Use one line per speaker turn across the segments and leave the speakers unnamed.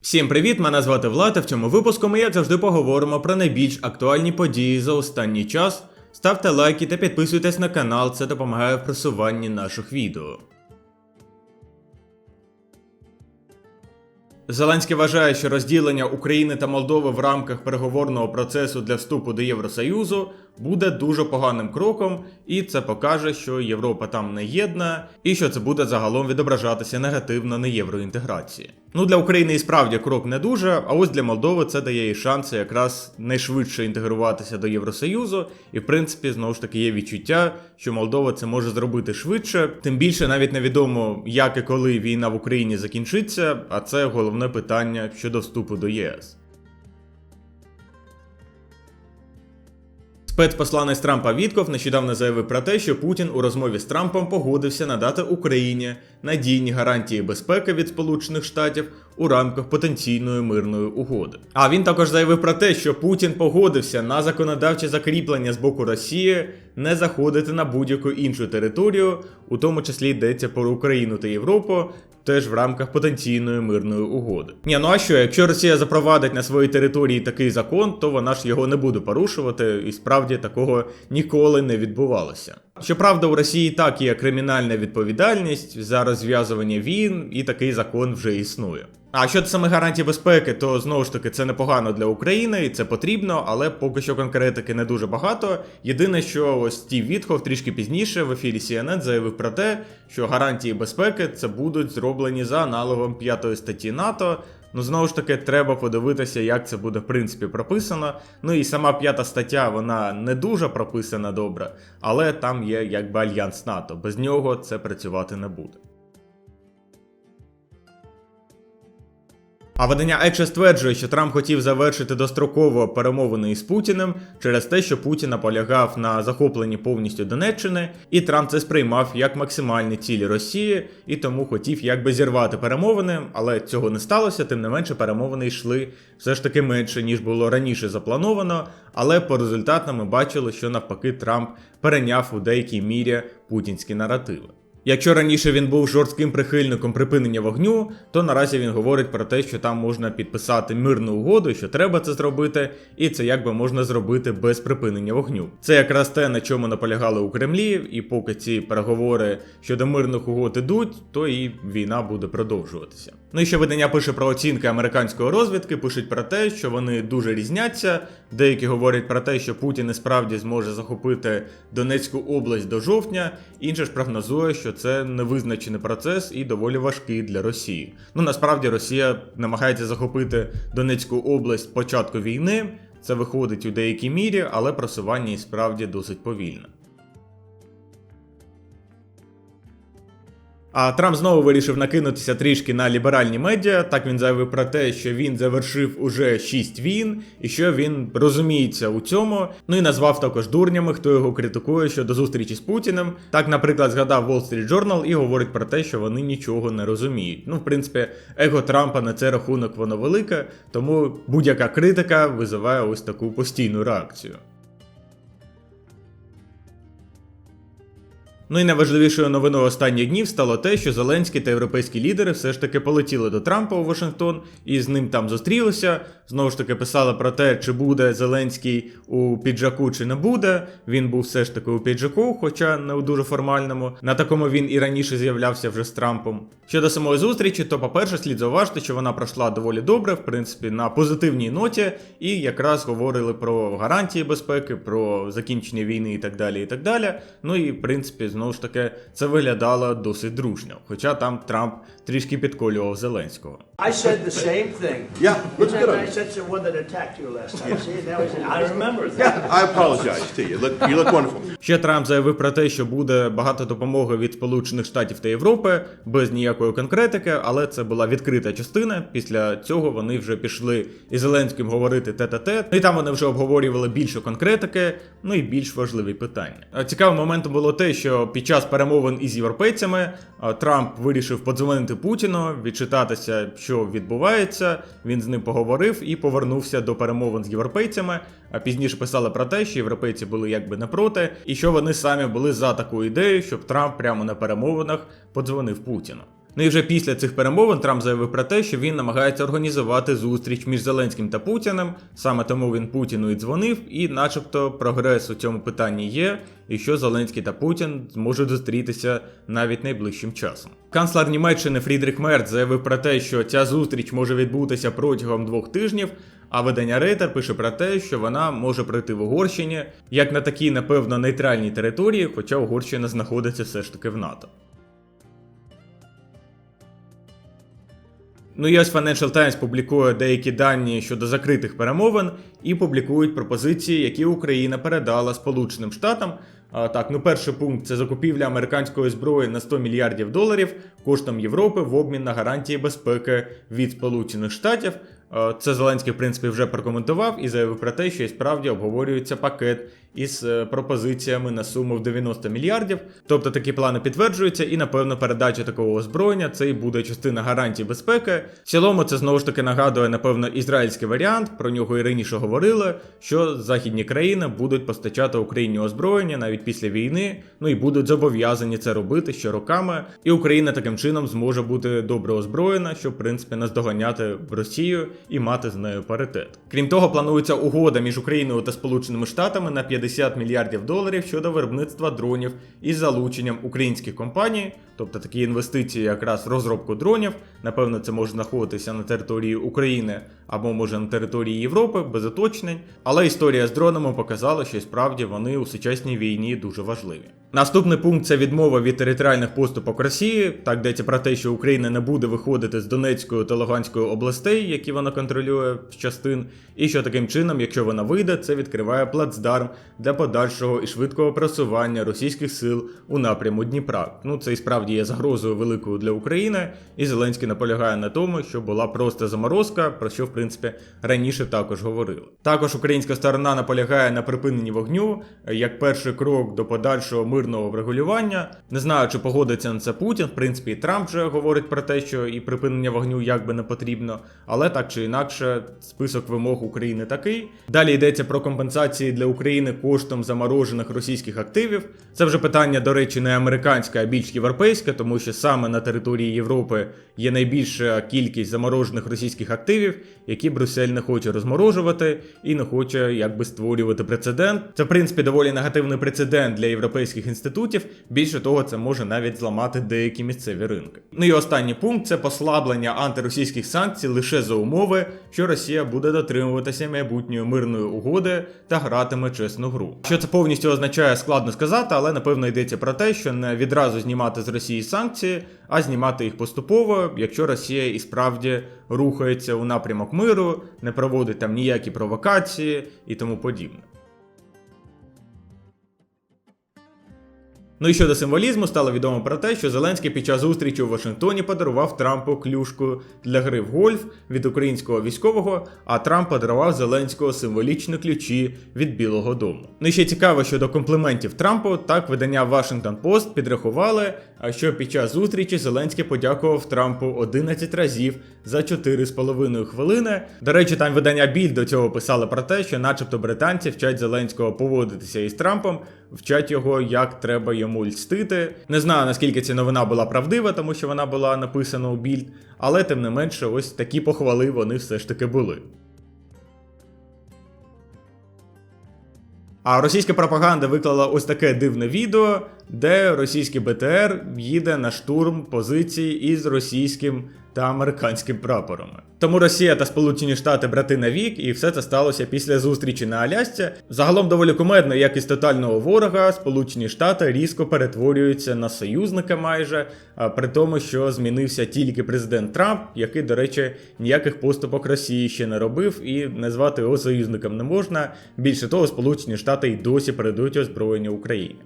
Всім привіт! Мене звати Влад, а в цьому випуску ми, як завжди, поговоримо про найбільш актуальні події за останній час. Ставте лайки та підписуйтесь на канал, це допомагає в просуванні наших відео. Зеленський вважає, що розділення України та Молдови в рамках переговорного процесу для вступу до Євросоюзу буде дуже поганим кроком, і це покаже, що Європа там не єдна, і що це буде загалом відображатися негативно на євроінтеграції. Ну для України і справді крок не дуже, а ось для Молдови це дає їй шанси якраз найшвидше інтегруватися до Євросоюзу, і в принципі знову ж таки є відчуття, що Молдова це може зробити швидше. Тим більше навіть невідомо, як і коли війна в Україні закінчиться, а це головне питання щодо вступу до ЄС. Спецпосланець Трампа Вітков нещодавно заявив про те, що Путін у розмові з Трампом погодився надати Україні надійні гарантії безпеки від Сполучених Штатів у рамках потенційної мирної угоди. А він також заявив про те, що Путін погодився на законодавче закріплення з боку Росії не заходити на будь-яку іншу територію, у тому числі йдеться про Україну та Європу, теж в рамках потенційної мирної угоди. Ні, ну а що, якщо Росія запровадить на своїй території такий закон, то вона ж його не буде порушувати, і справді такого ніколи не відбувалося. Щоправда, у Росії так є кримінальна відповідальність за розв'язування війн, і такий закон вже існує. А щодо саме гарантій безпеки, то знову ж таки це непогано для України і це потрібно, але поки що конкретики не дуже багато. Єдине, що ось Стів Вітхов трішки пізніше в ефірі CNN заявив про те, що гарантії безпеки це будуть зроблені за аналогом п'ятої статті НАТО. Ну, знову ж таки, треба подивитися, як це буде в принципі прописано. Ну і сама п'ята стаття, вона не дуже прописана добре, але там є якби альянс НАТО. Без нього це працювати не буде. А видання Екше стверджує, що Трамп хотів завершити достроково перемовини із Путіним через те, що Путін наполягав на захопленні повністю Донеччини, і Трамп це сприймав як максимальні цілі Росії, і тому хотів якби зірвати перемовини, але цього не сталося. Тим не менше, перемовини йшли все ж таки менше ніж було раніше заплановано. Але по результатам ми бачили, що навпаки Трамп перейняв у деякій мірі путінські наративи. Якщо раніше він був жорстким прихильником припинення вогню, то наразі він говорить про те, що там можна підписати мирну угоду, що треба це зробити, і це якби можна зробити без припинення вогню. Це якраз те, на чому наполягали у Кремлі, і поки ці переговори щодо мирних угод ідуть, то і війна буде продовжуватися. Ну і ще видання пише про оцінки американської розвідки, пишуть про те, що вони дуже різняться. Деякі говорять про те, що Путін і справді зможе захопити Донецьку область до жовтня, інше ж прогнозує, що це невизначений процес і доволі важкий для Росії. Ну насправді Росія намагається захопити Донецьку область початку війни. Це виходить у деякій мірі, але просування і справді досить повільне. А Трамп знову вирішив накинутися трішки на ліберальні медіа. Так він заявив про те, що він завершив уже 6 війн, і що він розуміється у цьому. Ну і назвав також дурнями, хто його критикує щодо зустрічі з Путіним. Так, наприклад, згадав Wall Street Journal і говорить про те, що вони нічого не розуміють. Ну, в принципі, его Трампа на цей рахунок воно велике, тому будь-яка критика визиває ось таку постійну реакцію. Ну і найважливішою новиною останніх днів стало те, що Зеленський та європейські лідери все ж таки полетіли до Трампа у Вашингтон і з ним там зустрілися. Знову ж таки писали про те, чи буде Зеленський у піджаку, чи не буде. Він був все ж таки у піджаку, хоча не у дуже формальному. На такому він і раніше з'являвся вже з Трампом. Щодо самої зустрічі, то, по-перше, слід зауважити, що вона пройшла доволі добре, в принципі, на позитивній ноті, і якраз говорили про гарантії безпеки, про закінчення війни і так далі. і так далі. Ну і в принципі, знову ж таки, це виглядало досить дружньо. Хоча там Трамп трішки підколював Зеленського.
I said the same thing.
Yeah, looks good on
I
you.
said the one that attacked you last time. See, now he said, I remember that.
Yeah, I apologize to you. Look, you look wonderful.
Ще Трамп заявив про те, що буде багато допомоги від Сполучених Штатів та Європи без ніякої конкретики, але це була відкрита частина. Після цього вони вже пішли із Зеленським говорити тет-а-тет. Ну і там вони вже обговорювали більше конкретики, ну і більш важливі питання. А Цікавим моментом було те, що під час перемовин із європейцями Трамп вирішив подзвонити Путіну, відчитатися, що відбувається. Він з ним поговорив і повернувся до перемовин з європейцями. А пізніше писали про те, що європейці були якби не проти, і що вони самі були за таку ідею, щоб Трамп прямо на перемовинах подзвонив Путіну. Ну і вже після цих перемовин Трамп заявив про те, що він намагається організувати зустріч між Зеленським та Путіним. Саме тому він Путіну і дзвонив, і, начебто, прогрес у цьому питанні є, і що Зеленський та Путін зможуть зустрітися навіть найближчим часом. Канцлер Німеччини Фрідріх Мерц заявив про те, що ця зустріч може відбутися протягом двох тижнів. А видання Рейтер пише про те, що вона може пройти в Угорщині як на такій, напевно, нейтральній території, хоча Угорщина знаходиться все ж таки в НАТО. Ну і ось Financial Times публікує деякі дані щодо закритих перемовин і публікують пропозиції, які Україна передала Сполученим Штатам. А, так, ну перший пункт це закупівля американської зброї на 100 мільярдів доларів коштом Європи в обмін на гарантії безпеки від Сполучених Штатів. А, Це Зеленський, в принципі, вже прокоментував і заявив про те, що і справді обговорюється пакет із е, пропозиціями на суму в 90 мільярдів. Тобто такі плани підтверджуються, і напевно передача такого озброєння це і буде частина гарантій безпеки. В цілому, це знову ж таки нагадує, напевно, ізраїльський варіант. Про нього і раніше говорили, що західні країни будуть постачати Україні озброєння навіть після війни, ну і будуть зобов'язані це робити ще роками. І Україна таким чином зможе бути добре озброєна, щоб в принципі наздоганяти Росію і мати з нею паритет. Крім того, планується угода між Україною та Сполученими Штатами на 50 мільярдів доларів щодо виробництва дронів із залученням українських компаній, тобто такі інвестиції, якраз в розробку дронів. Напевно, це може знаходитися на території України або може на території Європи, без уточнень. Але історія з дронами показала, що справді вони у сучасній війні дуже важливі. Наступний пункт це відмова від територіальних поступок Росії. Так йдеться про те, що Україна не буде виходити з Донецької та Луганської областей, які вона контролює з частин, і що таким чином, якщо вона вийде, це відкриває плацдарм для подальшого і швидкого просування російських сил у напряму Дніпра. Ну це і справді є загрозою великою для України, і Зеленський наполягає на тому, що була просто заморозка, про що в принципі раніше також говорили. Також українська сторона наполягає на припиненні вогню як перший крок до подальшого мирного врегулювання. Не знаю, чи погодиться на це Путін. В принципі, і Трамп вже говорить про те, що і припинення вогню якби не потрібно, але так чи інакше, список вимог України такий. Далі йдеться про компенсації для України коштом заморожених російських активів. Це вже питання, до речі, не американське, а більш європейське, тому що саме на території Європи є найбільша кількість заморожених російських активів, які Брюссель не хоче розморожувати і не хоче якби створювати прецедент. Це в принципі доволі негативний прецедент для європейських інститутів. Більше того, це може навіть зламати деякі місцеві ринки. Ну і останній пункт це послаблення антиросійських санкцій лише за умови, що Росія буде дотримуватися майбутньої мирної угоди та гратиме чесну гру. Що це повністю означає, складно сказати, але напевно йдеться про те, що не відразу знімати з Росії санкції, а знімати їх поступово, якщо Росія і справді рухається у напрямок миру, не проводить там ніякі провокації і тому подібне. Ну і щодо символізму, стало відомо про те, що Зеленський під час зустрічі у Вашингтоні подарував Трампу клюшку для гри в гольф від українського військового, а Трамп подарував Зеленського символічні ключі від Білого Дому. Ну і ще цікаво щодо компліментів Трампу, так видання Washington Post підрахували, а що під час зустрічі Зеленський подякував Трампу 11 разів за 4,5 хвилини. До речі, там видання Біль до цього писали про те, що, начебто, британці вчать Зеленського поводитися із Трампом, вчать його, як треба йому льстити. Не знаю наскільки ця новина була правдива, тому що вона була написана у Більд, але тим не менше, ось такі похвали вони все ж таки були. А російська пропаганда виклала ось таке дивне відео, де російський БТР їде на штурм позицій із російським та американським прапорами. Тому Росія та Сполучені Штати брати на вік, і все це сталося після зустрічі на Алясці. Загалом доволі кумедно, як із тотального ворога, Сполучені Штати різко перетворюються на союзника майже, а при тому, що змінився тільки президент Трамп, який, до речі, ніяких поступок Росії ще не робив, і назвати його союзником не можна. Більше того, Сполучені Штати й досі передають озброєння Україні.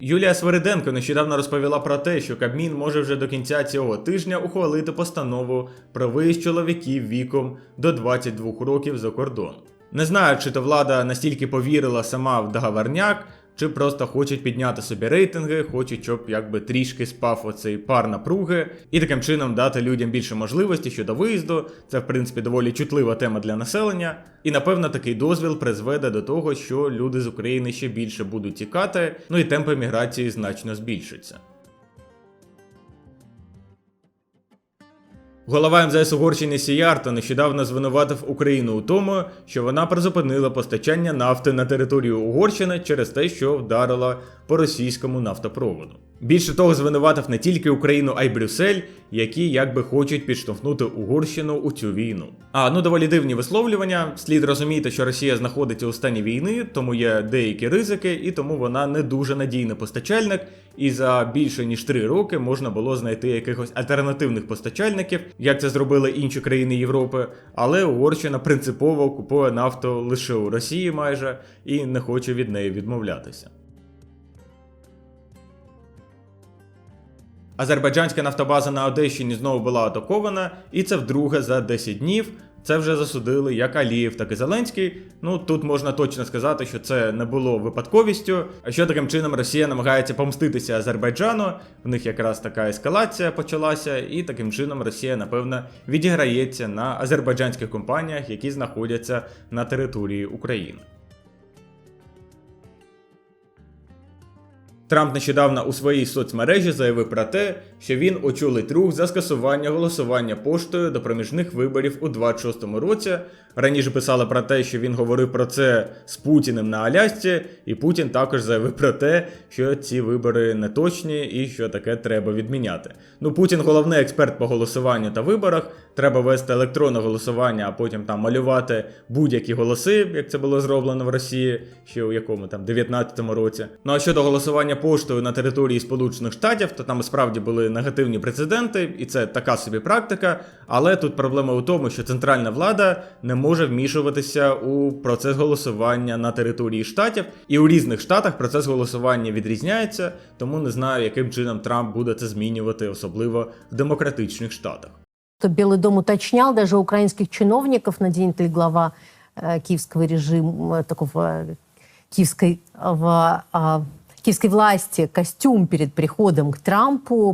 Юлія Свириденко нещодавно розповіла про те, що Кабмін може вже до кінця цього тижня ухвалити постанову про виїзд чоловіків віком до 22 років за кордон. Не знаю, чи то влада настільки повірила сама в договорняк, чи просто хочуть підняти собі рейтинги, хочуть, щоб якби трішки спав оцей пар напруги, і таким чином дати людям більше можливості щодо виїзду. Це в принципі доволі чутлива тема для населення. І напевно такий дозвіл призведе до того, що люди з України ще більше будуть тікати, ну і темпи міграції значно збільшаться. Голова МЗС Угорщини Сіярто нещодавно звинуватив Україну у тому, що вона призупинила постачання нафти на територію Угорщини через те, що вдарила по російському нафтопроводу. Більше того, звинуватив не тільки Україну, а й Брюссель, які якби хочуть підштовхнути Угорщину у цю війну. А ну доволі дивні висловлювання. Слід розуміти, що Росія знаходиться у стані війни, тому є деякі ризики, і тому вона не дуже надійний постачальник. І за більше ніж три роки можна було знайти якихось альтернативних постачальників, як це зробили інші країни Європи. Але Угорщина принципово купує нафту лише у Росії майже і не хоче від неї відмовлятися. Азербайджанська нафтобаза на Одещині знову була атакована, і це вдруге за 10 днів. Це вже засудили як Алієв, так і Зеленський. Ну тут можна точно сказати, що це не було випадковістю. А що таким чином Росія намагається помститися Азербайджану. В них якраз така ескалація почалася, і таким чином Росія, напевно, відіграється на азербайджанських компаніях, які знаходяться на території України. Трамп нещодавно у своїй соцмережі заявив про те, що він очолить рух за скасування голосування поштою до проміжних виборів у 26-му році. Раніше писали про те, що він говорив про це з Путіним на Алясці, і Путін також заявив про те, що ці вибори не точні і що таке треба відміняти. Ну, Путін головний експерт по голосуванню та виборах. Треба вести електронне голосування, а потім там малювати будь-які голоси, як це було зроблено в Росії, ще у якому там 19-му році. Ну а щодо голосування поштою на території Сполучених Штатів, то там справді були негативні прецеденти, і це така собі практика. Але тут проблема у тому, що центральна влада не може вмішуватися у процес голосування на території штатів, і у різних штатах процес голосування відрізняється, тому не знаю, яким чином Трамп буде це змінювати, особливо в демократичних штатах.
что Белый дом уточнял даже украинских чиновников, наденет ли глава э, киевского режима, такого э, киевской, в, а, киевской власти костюм перед приходом к Трампу.